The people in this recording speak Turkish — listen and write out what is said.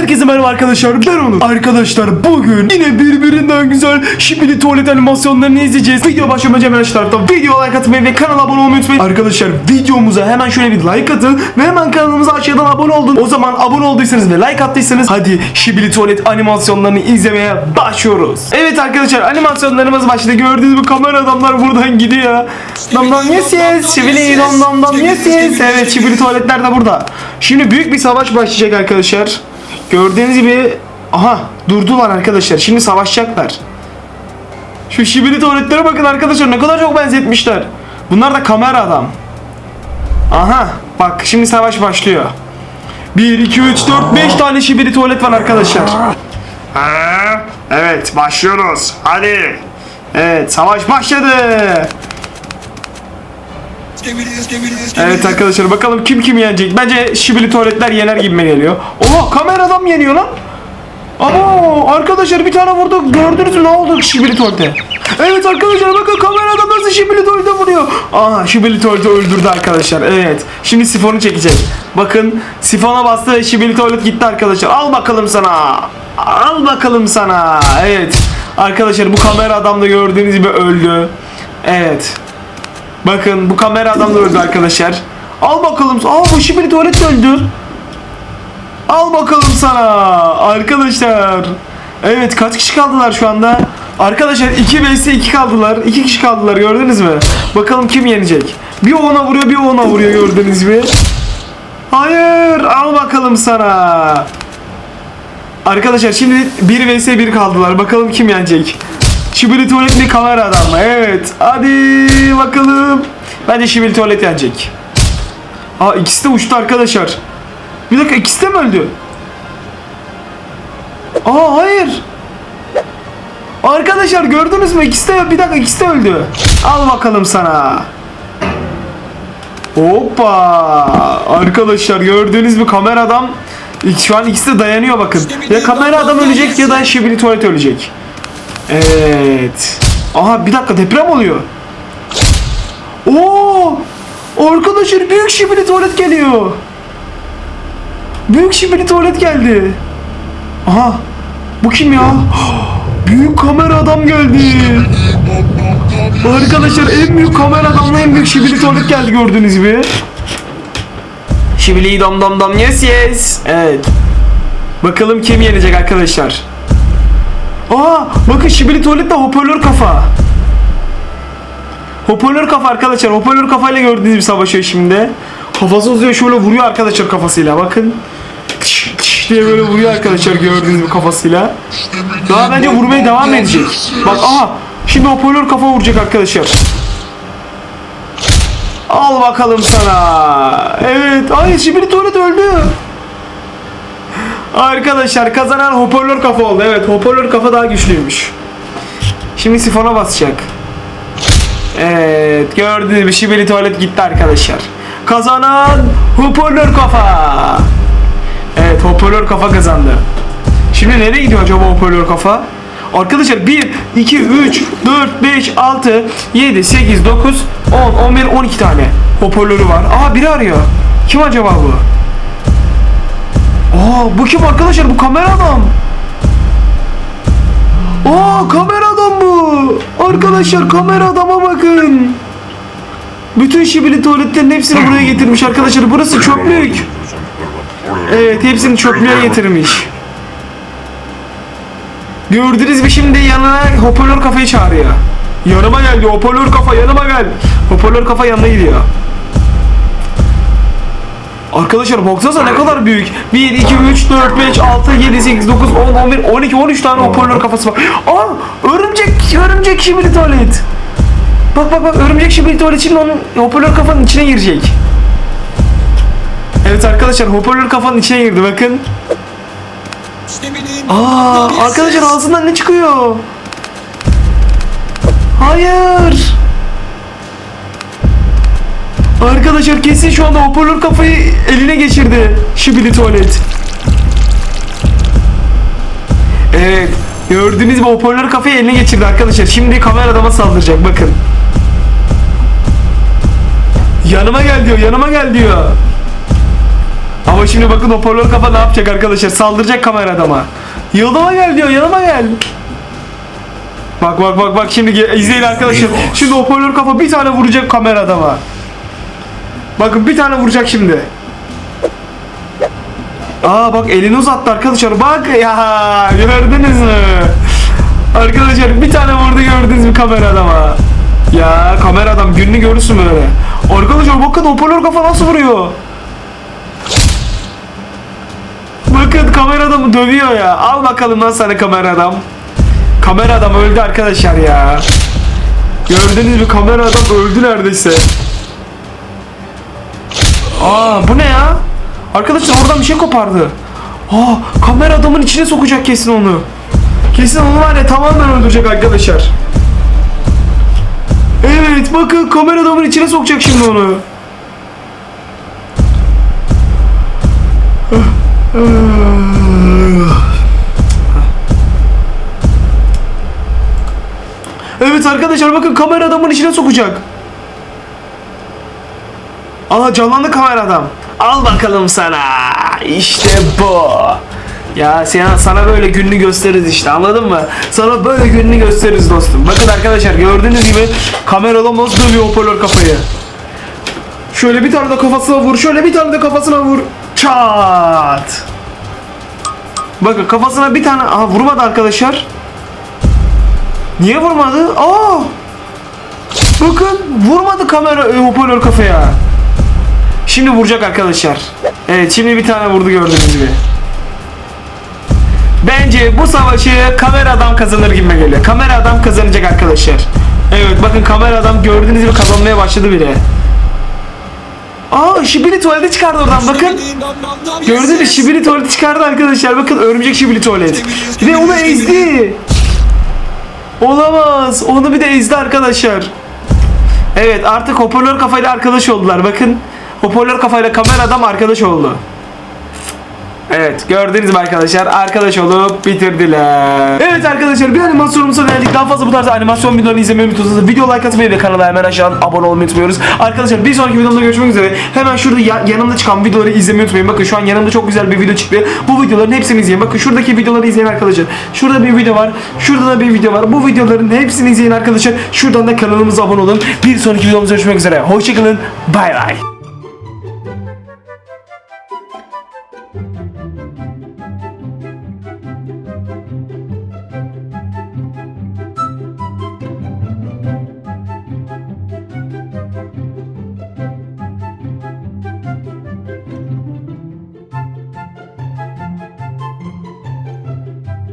Herkese merhaba arkadaşlar ben Onur. Arkadaşlar bugün yine birbirinden güzel şibili tuvalet animasyonlarını izleyeceğiz. Video başlamadan hemen aşağı tarafta video like atmayı ve kanala abone olmayı unutmayın. Arkadaşlar videomuza hemen şöyle bir like atın ve hemen kanalımıza aşağıdan abone olun. O zaman abone olduysanız ve like attıysanız hadi şibili tuvalet animasyonlarını izlemeye başlıyoruz. Evet arkadaşlar animasyonlarımız başladı. Gördüğünüz bu kamera adamlar buradan gidiyor. Dam dam yes yes. Şibili dam dam yes yes. Evet şibili tuvaletler de burada. Şimdi büyük bir savaş başlayacak arkadaşlar. Gördüğünüz gibi aha durdular arkadaşlar. Şimdi savaşacaklar. Şu şibili tuvaletlere bakın arkadaşlar ne kadar çok benzetmişler. Bunlar da kamera adam. Aha bak şimdi savaş başlıyor. 1, 2, 3, 4, 5 tane şibili tuvalet var arkadaşlar. Evet başlıyoruz. Hadi. Evet savaş başladı. Evet arkadaşlar bakalım kim kim yenecek. Bence şibili tuvaletler yener gibime geliyor. Oha kamera adam yeniyor lan. Ama arkadaşlar bir tane vurdu. Gördünüz mü ne oldu şibili tuvalete? Evet arkadaşlar bakın kamera adam nasıl şibili tuvalete vuruyor. Aha şibili tuvalete öldürdü arkadaşlar. Evet. Şimdi sifonu çekecek. Bakın sifona bastı ve şibili tuvalet gitti arkadaşlar. Al bakalım sana. Al bakalım sana. Evet. Arkadaşlar bu kamera adam da gördüğünüz gibi öldü. Evet. Bakın bu kamera adam da öldü arkadaşlar. Al bakalım. Aa bu şibili tuvalet öldü. Al bakalım sana. Arkadaşlar. Evet kaç kişi kaldılar şu anda? Arkadaşlar 2 vs 2 kaldılar. 2 kişi kaldılar gördünüz mü? Bakalım kim yenecek? Bir ona vuruyor bir ona vuruyor gördünüz mü? Hayır al bakalım sana. Arkadaşlar şimdi 1 vs 1 kaldılar. Bakalım kim yenecek? Şibili tuvalet mi kamera adam mı? Evet. Hadi bakalım. Bence şibili tuvalet yenecek. Aa ikisi de uçtu arkadaşlar. Bir dakika ikisi de mi öldü? Aa hayır. Arkadaşlar gördünüz mü? İkisi de bir dakika ikisi de öldü. Al bakalım sana. Hoppa. Arkadaşlar gördüğünüz mü kamera adam şu an ikisi de dayanıyor bakın. Ya kamera adam ölecek ya da şibili tuvalet ölecek. Evet. Aha bir dakika deprem oluyor. Oo! Arkadaşlar büyük şibili tuvalet geliyor. Büyük şibili tuvalet geldi. Aha. Bu kim ya? Büyük kamera adam geldi. Arkadaşlar en büyük kamera adamla en büyük şibili tuvalet geldi gördüğünüz gibi. Şibili dam dam dam yes yes. Evet. Bakalım kim yenecek arkadaşlar. Aa bakın şibili tuvalette hoparlör kafa. Hoparlör kafa arkadaşlar. Hoparlör kafayla gördüğünüz gibi savaşıyor şimdi. Kafası uzuyor şöyle vuruyor arkadaşlar kafasıyla. Bakın. Tış diye böyle vuruyor arkadaşlar gördüğünüz gibi kafasıyla. Daha bence vurmaya devam edecek. Bak aha. Şimdi hoparlör kafa vuracak arkadaşlar. Al bakalım sana. Evet. Ay şimdi tuvalet öldü. Arkadaşlar kazanan hoparlör kafa oldu. Evet hoparlör kafa daha güçlüymüş. Şimdi sifona basacak. Evet gördüğünüz gibi şibeli tuvalet gitti arkadaşlar. Kazanan hoparlör kafa. Evet hoparlör kafa kazandı. Şimdi nereye gidiyor acaba hoparlör kafa? Arkadaşlar 1, 2, 3, 4, 5, 6, 7, 8, 9, 10, 11, 12 tane hoparlörü var. Aa biri arıyor. Kim acaba bu? Aa bu kim arkadaşlar? Bu kamera adam. Aa kamera adam bu. Arkadaşlar kamera adama bakın. Bütün şibili tuvaletlerin hepsini buraya getirmiş arkadaşlar. Burası çöplük. Evet hepsini çöplüğe getirmiş. Gördünüz mü şimdi yanına hoparlör kafayı çağırıyor. Yanıma gel diyor hoparlör kafa yanıma gel. Hoparlör kafa yanına gidiyor. Arkadaşlar baksanıza ne kadar büyük. 1, 2, 3, 4, 5, 6, 7, 8, 9, 10, 11, 12, 13 tane hoparlör kafası var. Aa örümcek, örümcek şibili tuvalet. Bak bak bak örümcek şibili tuvalet şimdi onun hoparlör kafanın içine girecek. Evet arkadaşlar hoparlör kafanın içine girdi bakın. Aa arkadaşlar ağzından ne çıkıyor? Hayır. Arkadaşlar kesin şu anda hoparlör kafayı eline geçirdi. Şibili tuvalet. Evet. Gördüğünüz gibi hoparlör kafayı eline geçirdi arkadaşlar. Şimdi kamera adama saldıracak bakın. Yanıma gel diyor yanıma gel diyor. Ama şimdi bakın hoparlör kafa ne yapacak arkadaşlar? Saldıracak kamera adama. Yanıma gel diyor yanıma gel. Bak bak bak bak şimdi izleyin arkadaşlar. Şimdi hoparlör kafa bir tane vuracak kamera adama. Bakın bir tane vuracak şimdi. Aa bak elini uzattı arkadaşlar. Bak ya gördünüz mü? Arkadaşlar bir tane vurdu gördünüz mü kamera adama? Ya kamera adam gününü görürsün böyle. Arkadaşlar bakın hoparlör kafa nasıl vuruyor? Bakın kamera adamı dövüyor ya. Al bakalım lan sana kamera adam. Kamera adam öldü arkadaşlar ya. Gördünüz mü kamera adam öldü neredeyse. Aa bu ne ya? Arkadaşlar oradan bir şey kopardı. Aa kamera adamın içine sokacak kesin onu. Kesin onu var ya tamamen öldürecek arkadaşlar. Evet bakın kamera adamın içine sokacak şimdi onu. Evet arkadaşlar bakın kamera adamın içine sokacak. Aa canlandı kamera adam. Al bakalım sana. İşte bu. Ya sana, sana böyle gününü gösteririz işte anladın mı? Sana böyle gününü gösteririz dostum. Bakın arkadaşlar gördüğünüz gibi kamera adam nasıl dövüyor hoparlör kafayı. Şöyle bir tane de kafasına vur. Şöyle bir tane de kafasına vur. Çat. Bakın kafasına bir tane... Aha vurmadı arkadaşlar. Niye vurmadı? Aa! Bakın vurmadı kamera e, hoparlör kafaya. Şimdi vuracak arkadaşlar. Evet şimdi bir tane vurdu gördüğünüz gibi. Bence bu savaşı kamera adam kazanır gibi geliyor. Kamera adam kazanacak arkadaşlar. Evet bakın kamera adam gördüğünüz gibi kazanmaya başladı bile. Aa şibili tuvaleti çıkardı oradan bakın. Gördünüz mü şibili tuvaleti çıkardı arkadaşlar. Bakın örümcek şibili tuvalet. Ve onu ezdi. Olamaz. Onu bir de ezdi arkadaşlar. Evet artık hoparlör kafayla arkadaş oldular. Bakın hoparlör kafayla kamera adam arkadaş oldu. Evet gördüğünüz gibi arkadaşlar arkadaş olup bitirdiler. Evet arkadaşlar bir animasyonumuza geldik. Daha fazla bu tarz animasyon videolarını izlemeyi unutmuyorsanız video like atmayı ve kanala hemen aşağıdan abone olmayı unutmuyoruz. Arkadaşlar bir sonraki videomda görüşmek üzere. Hemen şurada ya- yanımda çıkan videoları izlemeyi unutmayın. Bakın şu an yanımda çok güzel bir video çıktı. Bu videoların hepsini izleyin. Bakın şuradaki videoları izleyin arkadaşlar. Şurada bir video var. Şurada da bir video var. Bu videoların hepsini izleyin arkadaşlar. Şuradan da kanalımıza abone olun. Bir sonraki videomuzda görüşmek üzere. Hoşçakalın. Bay bay.